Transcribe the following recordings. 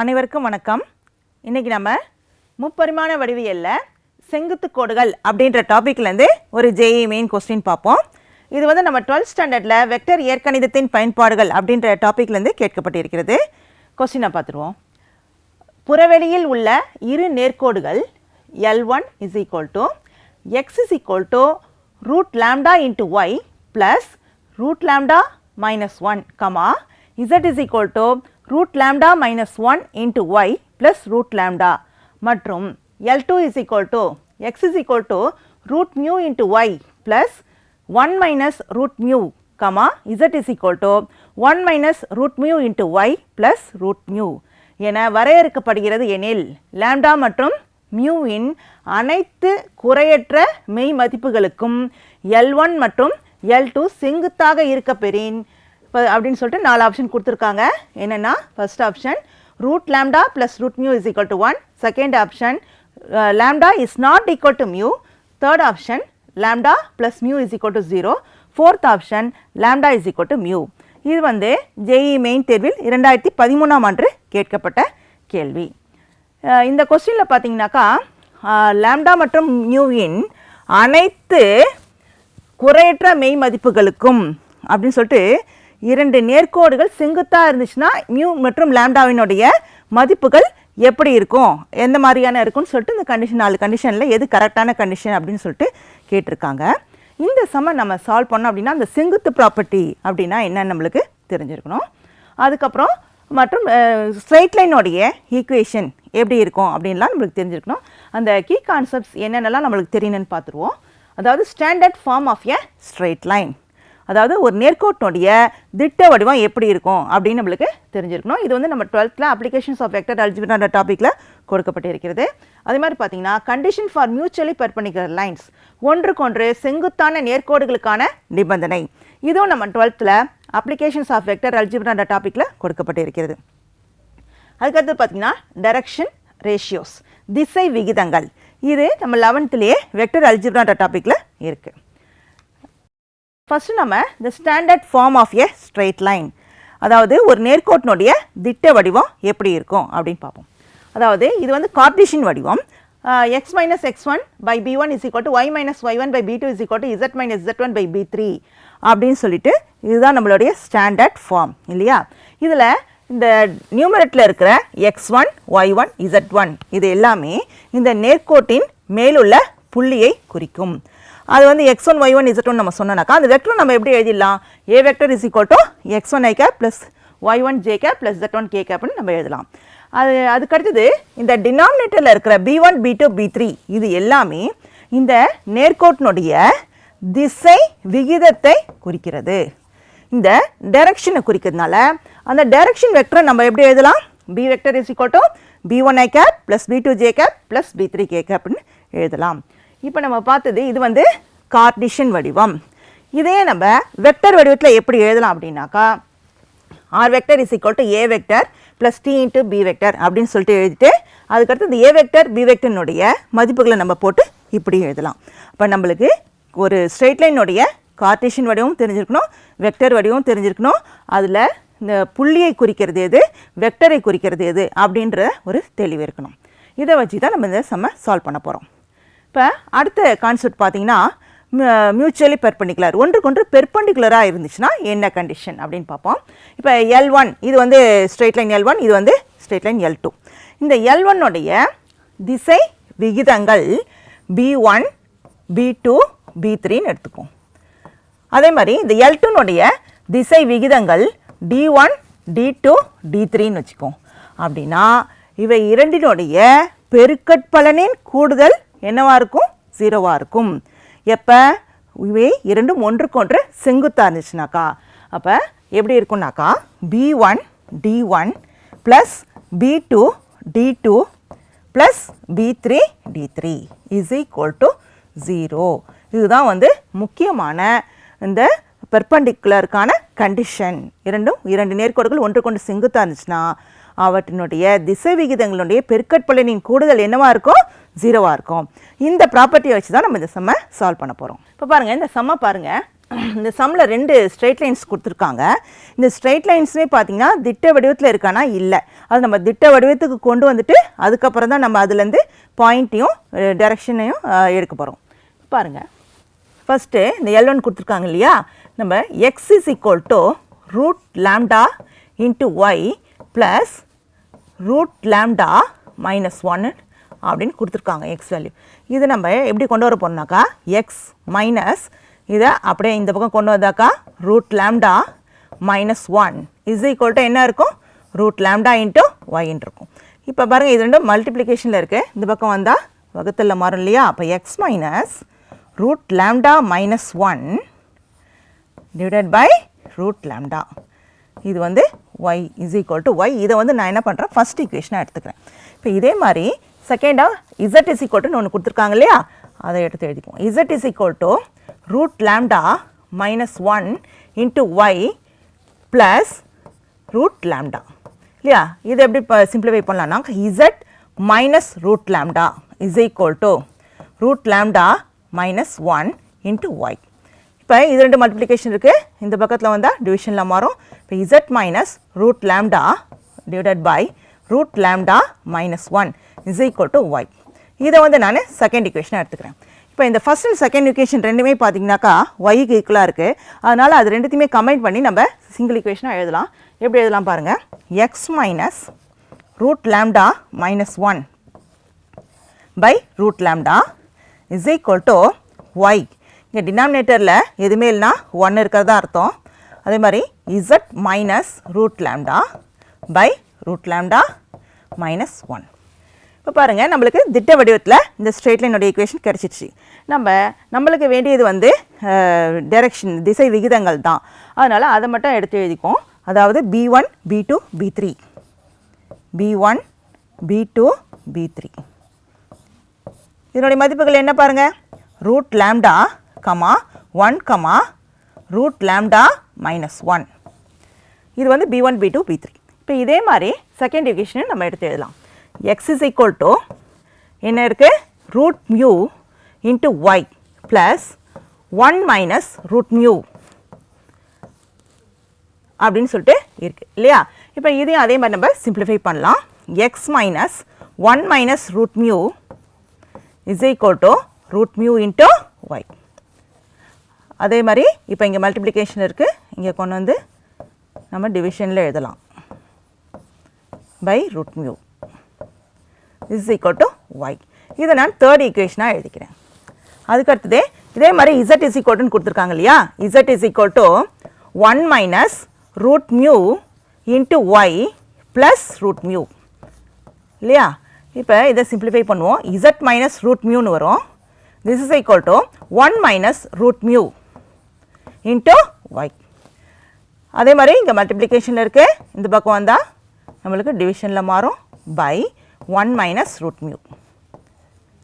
அனைவருக்கும் வணக்கம். இன்னைக்கு நம்ம முப்பரிமாண வடிவியலில் செங்குத்து கோடுகள் அப்படின்ற டாப்பிக்லேருந்து ஒரு ஜேஇ மெயின் கொஸ்டின் பார்ப்போம். இது வந்து நம்ம 12th ஸ்டாண்டர்டில் வெக்டர் இயற்கணிதத்தின் பயன்பாடுகள் அப்படின்ற டாப்பிக்லேருந்து கேட்கப்பட்டிருக்கிறது. கொஸ்டினை பார்த்துருவோம். புறவெளியில் உள்ள இரு நேர்கோடுகள் L one is equal to x is equal to root lambda into y plus root lambda minus one comma z is equal to root lambda minus one into y plus root lambda மற்றும் L two is to x x equal to root root mu y y plus one minus root mu comma z is equal to one minus root mu y y plus root என வரையறுக்கப்படுகிறது எனில் lambda மற்றும் மியூவின் அனைத்து குறையற்ற மெய் மதிப்புகளுக்கும் L one மற்றும் L two செங்குத்தாக இருக்க பெறின். அப்படின்னு சொல்லிட்டு நாலு ஆப்ஷன் கொடுத்துருக்காங்க. என்னென்னா first option root lambda plus root mu is equal to one second option lambda is not equal to mu third option lambda plus mu is equal to zero fourth option lambda is equal to mu இது வந்து JE main தேர்வில் இரண்டாயிரத்தி பதிமூணாம் ஆண்டு கேட்கப்பட்ட கேள்வி. இந்த கொஸ்டினில் பார்த்தீங்கன்னாக்கா லேம்டா மற்றும் மியூவின் அனைத்து குறையற்ற மெய் மதிப்புகளுக்கும் அப்படின்னு சொல்லிட்டு இரண்டு நேர்கோடுகள் செங்குத்தாக இருந்துச்சுன்னா மியூ மற்றும் லேம்டாவினுடைய மதிப்புகள் எப்படி இருக்கும்? எந்த மாதிரியான இருக்கும்னு சொல்லிட்டு இந்த கண்டிஷன் நாலு கண்டிஷனில் எது கரெக்டான கண்டிஷன் அப்படின்னு சொல்லிட்டு கேட்டிருக்காங்க. இந்த சம நம்ம சால்வ் பண்ணோம் அப்படின்னா அந்த செங்குத்து ப்ராப்பர்ட்டி அப்படின்னா என்னன்னு நம்மளுக்கு தெரிஞ்சிருக்கணும். அதுக்கப்புறம் மற்றும் ஸ்ட்ரைட் லைனோடைய ஈக்குவேஷன் எப்படி இருக்கும் அப்படின்லாம் நம்மளுக்கு தெரிஞ்சிருக்கணும். அந்த கீ கான்செப்ட்ஸ் என்னென்னலாம் நம்மளுக்கு தெரியணும்னு பார்த்துருவோம். அதாவது standard form of a straight line அதாவது ஒரு நேர்கோட்டினுடைய திட்ட வடிவம் எப்படி இருக்கும் அப்படின்னு நம்மளுக்கு தெரிஞ்சிருக்கணும். இது வந்து நம்ம டுவெல்த்தில் அப்ளிகேஷன்ஸ் ஆஃப் வெக்டர் அல்ஜிபிரான டாப்பிக்கில் கொடுக்கப்பட்டிருக்கிறது. அதே மாதிரி பார்த்தீங்கன்னா condition for mutually perpendicular lines ஒன்றுக்கொன்று செங்குத்தான நேர்கோடுகளுக்கான நிபந்தனை. இதுவும் நம்ம டுவெல்த்தில் அப்ளிகேஷன்ஸ் ஆஃப் வெக்டர் அல்ஜிபிரான டாப்பிக்கில் கொடுக்கப்பட்டிருக்கிறது. அதுக்கடுத்து பார்த்தீங்கன்னா டைரக்ஷன் ரேஷியோஸ் திசை விகிதங்கள். இது நம்ம லெவன்த்துலேயே வெக்டர் அல்ஜிப்ரா டாப்பிக்கில் இருக்குது ஃபஸ்ட்டு நம்ம இந்த standard form of a straight line அதாவது ஒரு நேர்கோட்டினுடைய திட்ட வடிவம் எப்படி இருக்கும் அப்படின்னு பார்ப்போம். அதாவது இது வந்து கார்டிஷியன் வடிவம். X minus x one by b one is equal to y minus y one by b two is equal to z minus z one by b three அப்படின்னு சொல்லிட்டு இதுதான் நம்மளுடைய ஸ்டாண்டர்ட் ஃபார்ம் இல்லையா? இதில் இந்த நியூமரேட்டில் இருக்கிற x one y one z one இது எல்லாமே இந்த நேர்கோட்டின் மேலுள்ள புள்ளியை குறிக்கும். அது வந்து x one y one z one நம்ம சொன்னோம்னாக்கா அந்த வெக்டர் நம்ம எப்படி எழுதிடலாம்? A vector is equal to x one i cap plus y one j cap plus z one k கேப்னு நம்ம எழுதலாம். அது அதுக்கடுத்தது இந்த டினாமினேட்டரில் இருக்கிற b one b two b three இது எல்லாமே இந்த நேர்கோட்டினுடைய திசை விகிதத்தை குறிக்கிறது. இந்த டைரக்ஷனை குறிக்கிறதுனால அந்த டைரக்ஷன் வெக்டரை நம்ம எப்படி எழுதலாம்? B vector is equal to b one i cap plus b two j cap plus b three k கேப்னு எழுதலாம். இப்போ நம்ம பார்த்தது இது வந்து கார்டிஷன் வடிவம். இதே நம்ம வெக்டர் வடிவத்தில் எப்படி எழுதலாம் அப்படின்னாக்கா r vector is equal to a vector plus t into b vector அப்படின்னு சொல்லிட்டு எழுதிட்டு அதுக்கடுத்து இந்த ஏ வெக்டர் பி வெக்டர்னுடைய மதிப்புகளை நம்ம போட்டு இப்படி எழுதலாம். இப்போ நம்மளுக்கு ஒரு ஸ்ட்ரெயிட் லைனுடைய கார்டேஷன் வடிவமும் தெரிஞ்சிருக்கணும் வெக்டர் வடிவம் தெரிஞ்சிருக்கணும். அதில் இந்த புள்ளியை குறிக்கிறது எது வெக்டரை குறிக்கிறது எது அப்படின்ற ஒரு தெளிவு இருக்கணும். இதை வச்சு தான் நம்ம இந்த செம்ம சால்வ் பண்ண போகிறோம் இப்போ அடுத்த கான்செப்ட் பார்த்தீங்கன்னா மியூச்சுவலி பெர்பண்டிகுலர் ஒன்றுக்கொன்று பெர்பண்டிகுலராக இருந்துச்சுன்னா என்ன கண்டிஷன் அப்படின்னு பார்ப்போம் இப்போ எல் ஒன் இது வந்து ஸ்ட்ரெயிட் லைன் எல் ஒன் இது வந்து ஸ்ட்ரெயிட் லைன் எல் டூ இந்த எல் ஒன்னுடைய திசை விகிதங்கள் b one b two b த்ரீன்னு எடுத்துப்போம் அதே மாதிரி இந்த எல் டூனுடைய திசை விகிதங்கள் d one d two d த்ரீன்னு வச்சுக்கோம் அப்படின்னா இவை இரண்டினுடைய பெருக்கற்பலனின் கூடுதல் என்னவாக இருக்கும்? ஜீரோவாக இருக்கும். எப்போ? இவை இரண்டும் ஒன்றுக்கொன்று செங்குத்தாக இருந்துச்சுனாக்கா. அப்போ எப்படி இருக்கும்னாக்கா? B one d one plus b two d two plus b three d three is equal to zero இதுதான் வந்து முக்கியமான இந்த பெர்பண்டிகுலருக்கான கண்டிஷன் இரண்டும் இரண்டு நேர்கோடுகள் ஒன்று கொண்டு செங்குத்தாக இருந்துச்சுன்னா அவற்றினுடைய திசை விகிதங்களுடைய பெருக்கற்பலனின் கூடுதல் என்னவாக இருக்கும்? ஜீரோவாக இருக்கும். இந்த ப்ராப்பர்ட்டியை வச்சு தான் நம்ம இந்த சம்மை சால்வ் பண்ண போகிறோம் இப்போ பாருங்கள் இந்த சம்மை பாருங்கள் இந்த சம்மில் ரெண்டு ஸ்ட்ரெயிட் லைன்ஸ் கொடுத்துருக்காங்க. இந்த ஸ்ட்ரெயிட் லைன்ஸுமே பார்த்தீங்கன்னா திட்ட வடிவத்தில் இருக்கானா? இல்லை. அது நம்ம திட்ட வடிவத்துக்கு கொண்டு வந்துட்டு அதுக்கப்புறம் தான் நம்ம அதுலேருந்து பாயிண்ட்டையும் டைரக்ஷனையும் எடுக்க போகிறோம் பாருங்கள் ஃபஸ்ட்டு இந்த எல் ஒன் கொடுத்துருக்காங்க இல்லையா? நம்ம x is equal to root lambda into y plus root lambda minus ஒன்னு அப்படின்னு கொடுத்துருக்காங்க எக்ஸ் வேல்யூ இது நம்ம எப்படி கொண்டு வர போறோம்னாக்கா எக்ஸ் மைனஸ் இதை அப்படியே இந்த பக்கம் கொண்டு வந்தாக்கா root lambda minus one is equal to என்ன இருக்கும்? ரூட் லேம்டா இன்ட்டு ஒயின் இருக்கும். இப்போ பாருங்கள் இது ரெண்டும் மல்டிப்ளிகேஷனில் இருக்குது இந்த பக்கம் வந்தால் வகுத்தில் மாறும் இல்லையா? அப்போ x minus root lambda minus one divided by root lambda இது வந்து y is equal to y இதை வந்து நான் என்ன பண்ணுறேன் ஃபஸ்ட் ஈக்குவேஷனாக எடுத்துக்கிறேன். இப்போ இதே மாதிரி செகண்டாக இசட் இஸ் ஈக்குவல் ஒன்று கொடுத்துருக்காங்க இல்லையா? அதை எடுத்து எழுதிக்குவோம். Z is equal to root lambda minus one into y plus root lambda இல்லையா? இது எப்படி இப்போ சிம்பிளிஃபை பண்ணலாம்னா z minus root lambda is equal to root lambda minus one into y இப்போ இது ரெண்டு மல்டிப்ளிகேஷன் இருக்குது இந்த பக்கத்தில் வந்தால் டிவிஷனில் மாறும். இப்போ z minus root lambda divided by root lambda minus one is equal to y இதை வந்து நான் செகண்ட் இக்குவேஷனாக எடுத்துக்கிறேன். இப்போ இந்த ஃபஸ்ட் அண்ட் செகண்ட் இக்குவேஷன் ரெண்டுமே பார்த்தீங்கன்னாக்கா ஒய்க்கு ஈக்குவலாக இருக்குது அதனால் அது ரெண்டுத்தையுமே கம்பைன் பண்ணி நம்ம சிங்கிள் இக்குவேஷனாக எழுதலாம். எப்படி எழுதலாம் பாருங்கள் x minus root lambda minus one by root lambda is equal to y இங்கே டினாமினேட்டரில் எதுவுமே இல்லைனா ஒன் இருக்கிறதா அர்த்தம். அதே மாதிரி z minus root lambda by root lambda minus one இப்போ பாருங்கள் நம்மளுக்கு திட்ட வடிவத்தில் இந்த ஸ்ட்ரெயிட் லைனுடைய ஈக்குவேஷன் கிடச்சிருச்சு. நம்ம நம்மளுக்கு வேண்டியது வந்து டைரக்ஷன் திசை விகிதங்கள் தான். அதனால் அதை மட்டும் எடுத்து எழுதிக்குவோம். அதாவது p one p two p three p one p two p three இதனுடைய மதிப்புகள் என்ன பாருங்க? Root lambda comma one comma root lambda minus one இது வந்து p one p two p three இப்போ இதே மாதிரி செகண்ட் ஈக்குவேஷனை நம்ம எடுத்து எழுதலாம். எக்ஸ் இஸ் ஈக்குவல் டு என்ன இருக்குது root mu into y plus one minus root mu அப்படின்னு சொல்லிட்டு இருக்குது இல்லையா? இப்போ இதையும் அதே மாதிரி நம்ம சிம்பிளிஃபை பண்ணலாம். X minus one minus root mu is equal to root mu into y அதே மாதிரி இப்போ இங்கே மல்டிப்ளிகேஷன் இருக்குது இங்கே கொண்டு வந்து நம்ம டிவிஷனில் எழுதலாம் by root mu is equal to y இதை நான் தேர்ட் ஈக்குவேஷனாக எழுதிக்கிறேன். அதுக்கு அடுத்தது இதே மாதிரி இசட் இஸ் ஈக்குவல்னு கொடுத்துருக்காங்க இல்லையா? Z is equal to one minus root mu into y plus root mu இல்லையா? இப்போ இதை சிம்பிளிஃபை பண்ணுவோம். இசட் மைனஸ் ரூட் மியூன்னு வரும். This is equal to one minus root mu into y அதே மாதிரி இங்கே மல்டிப்ளிகேஷனில் இருக்குது இந்த பக்கம் வந்தால் நம்மளுக்கு டிவிஷனில் மாறும் by one minus root mu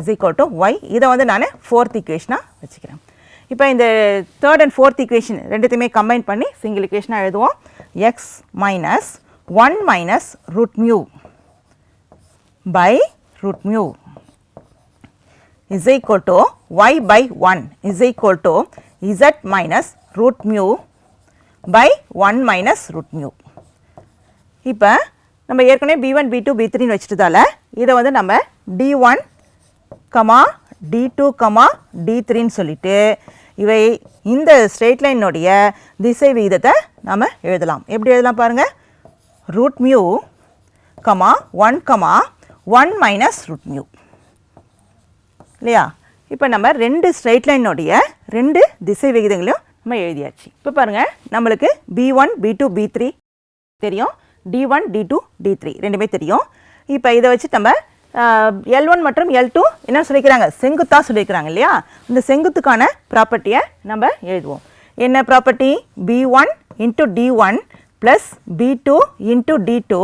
is equal to y இதை வந்து நான் ஃபோர்த் ஈக்குவேஷனாக வச்சுக்கிறேன். இப்போ இந்த தேர்ட் அண்ட் ஃபோர்த் ஈக்குவேஷன் ரெண்டுத்தையுமே கம்பைன் பண்ணி சிங்கிள் ஈக்குவேஷனாக எழுதுவோம். X minus one minus root mu by root mu is equal to y by 1 is equal to z minus root mu by 1 minus root mu. இப்போ நம்ம ஏற்கனவே p one p two p த்ரீன்னு வச்சுட்டதால இதை வந்து நம்ம d one comma d two comma d த்ரீன்னு சொல்லிட்டு இவை இந்த ஸ்ட்ரெயிட் லைனுடைய திசை விகிதத்தை நம்ம எழுதலாம். எப்படி எழுதலாம் பாருங்கள் root mu comma one comma one minus root mu இல்லையா? இப்போ நம்ம ரெண்டு ஸ்ட்ரெயிட் லைனுடைய ரெண்டு திசை விகிதங்களையும் நம்ம எழுதியாச்சு. இப்போ பாருங்கள் நம்மளுக்கு p one p two p three தெரியும். D one d two d three ரெண்டுமே தெரியும். இப்போ இதை வச்சு நம்ம எல் ஒன் மற்றும் எல் டூ என்ன சொல்லிக்கிறாங்க? செங்குத்தாக சொல்லியிருக்கிறாங்க இல்லையா? இந்த செங்குத்துக்கான ப்ராப்பர்ட்டியை நம்ம எழுதுவோம். என்ன property p one into d one plus p two into d two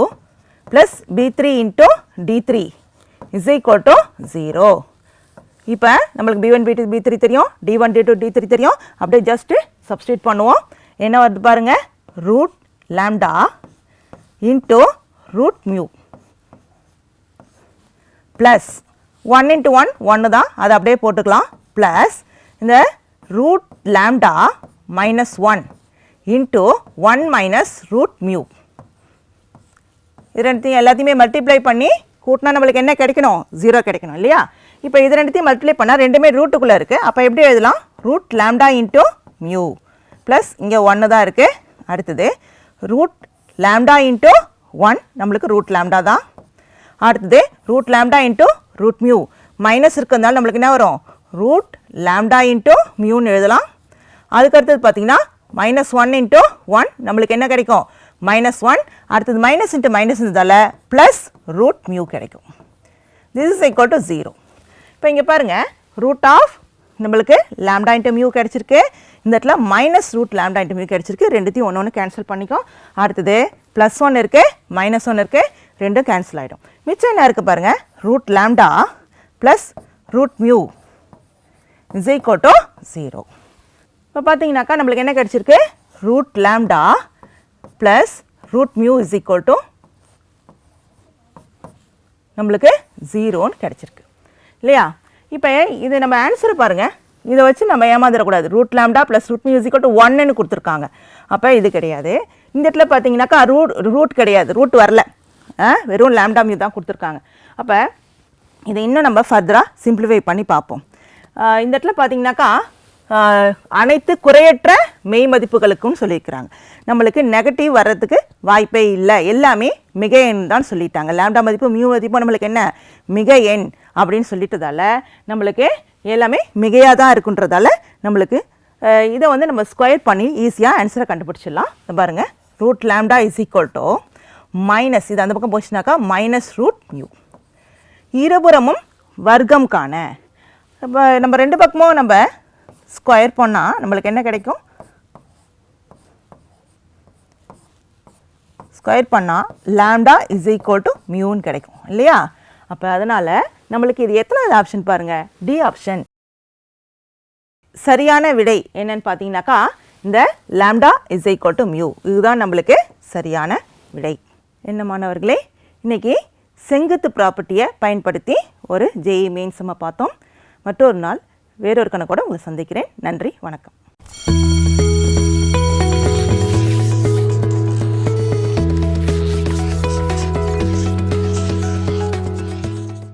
plus p three into d three is equal to zero இப்போ நம்மளுக்கு p one p two p three தெரியும். D one d two d three தெரியும். அப்படியே just substitute பண்ணுவோம். என்ன வருது பாருங்கள் root lambda into root mu plus one into one ஒன்று தான். அதை அப்படியே போட்டுக்கலாம். ப்ளஸ் இந்த root lambda minus one into one minus root mu இது ரெண்டுத்தையும் எல்லாத்தையுமே மல்டிப்ளை பண்ணி கூட்டினா நம்மளுக்கு என்ன கிடைக்கணும்? ஜீரோ கிடைக்கணும் இல்லையா? இப்போ இது ரெண்டுத்தையும் மல்டிப்ளை பண்ணால் ரெண்டுமே ரூட்டுக்குள்ளே இருக்குது அப்போ எப்படி எழுதலாம்? Root lambda into mu plus இங்கே ஒன்று தான் இருக்குது அடுத்தது ரூட் லேம்டா இன்ட்டு ஒன் நம்மளுக்கு ரூட் லேம்டா தான். அடுத்தது root lambda into root mu minus இருக்கிறதுனால நம்மளுக்கு என்ன வரும்? ரூட் லேம்டா இன்ட்டு மியூன்னு எழுதலாம். அதுக்கடுத்தது பார்த்திங்கன்னா மைனஸ் ஒன் இன்ட்டு ஒன் நம்மளுக்கு என்ன கிடைக்கும்? மைனஸ் ஒன் அடுத்தது மைனஸ் இன்ட்டு மைனஸ் இருந்தால ப்ளஸ் ரூட் மியூ கிடைக்கும். This is equal to zero இப்போ இங்கே பாருங்கள் ரூட் ஆஃப் நம்மளுக்கு லேம்டா இன்ட்டு மியூ கிடச்சிருக்கு. இந்த இடத்துல minus root lambda into mu கிடச்சிருக்கு. ரெண்டுத்தையும் ஒன்று ஒன்று கேன்சல் பண்ணிக்கோ. அடுத்தது ப்ளஸ் ஒன் இருக்குது மைனஸ் ஒன் இருக்குது ரெண்டும் கேன்சல் ஆகிடும் மிச்சம் என்ன இருக்குது பாருங்கள் root lambda plus root mu is equal to zero இப்போ பார்த்தீங்கன்னாக்கா நம்மளுக்கு என்ன கிடச்சிருக்கு? Root lambda plus root mu is equal to நம்மளுக்கு ஜீரோன்னு கிடச்சிருக்கு. இல்லையா? இப்போ இது நம்ம ஆன்சரை பாருங்கள் இதை வச்சு நம்ம ஏமாந்துடக்கூடாது root lambda plus root mu is equal to ஒன்னு கொடுத்துருக்காங்க. அப்போ இது கிடையாது. இந்த இடத்துல பார்த்தீங்கன்னாக்கா ரூட் ரூட் கிடையாது. ரூட் வரல. ஆ, வெறும் லேம்டா மியூ தான் கொடுத்துருக்காங்க. அப்போ இதை இன்னும் நம்ம ஃபர்தராக சிம்பிளிஃபை பண்ணி பார்ப்போம். இந்த இடத்துல பார்த்தீங்கன்னாக்கா அனைத்து குறையற்ற மெய் மதிப்புகளுக்கும் சொல்லியிருக்கிறாங்க. நம்மளுக்கு நெகட்டிவ் வர்றதுக்கு வாய்ப்பே இல்லை. எல்லாமே மிக எண் தான் சொல்லிட்டாங்க. லேம்டா மதிப்பு மியூ மதிப்பு நம்மளுக்கு என்ன? மிக எண் அப்படின்னு சொல்லிட்டதால நம்மளுக்கு எல்லாமே மிகையாக தான் இருக்குன்றதால நம்மளுக்கு இதை வந்து நம்ம ஸ்கொயர் பண்ணி ஈஸியாக ஆன்சரை கண்டுபிடிச்சிடலாம். பாருங்கள் root lambda is equal to minus இது அந்த பக்கம் போச்சுனாக்கா மைனஸ் ரூட் மியூ இருபுறமும் வர்க்கம் காண இப்போ நம்ம ரெண்டு பக்கமும் நம்ம ஸ்கொயர் பண்ணால் நம்மளுக்கு என்ன கிடைக்கும்? ஸ்கொயர் பண்ணால் லேம்டா இஸ் ஈக்குவல் டு மியூன்னு கிடைக்கும் இல்லையா? அப்போ அதனால் நம்மளுக்கு இது எத்தனாவது ஆப்ஷன் பாருங்கள் டி ஆப்ஷன் சரியான விடை என்னன்னு பார்த்தீங்கன்னாக்கா இந்த lambda is equal to mu இதுதான் நம்மளுக்கு சரியான விடை. என்ன மாணவர்களே? இன்னைக்கு செங்குத்து ப்ராப்பர்ட்டியை பயன்படுத்தி ஒரு ஜெய் மெயின் நம்ம பார்த்தோம். மற்றொரு நாள் வேறொரு கணக்கோடு உங்களை சந்திக்கிறேன். நன்றி வணக்கம்.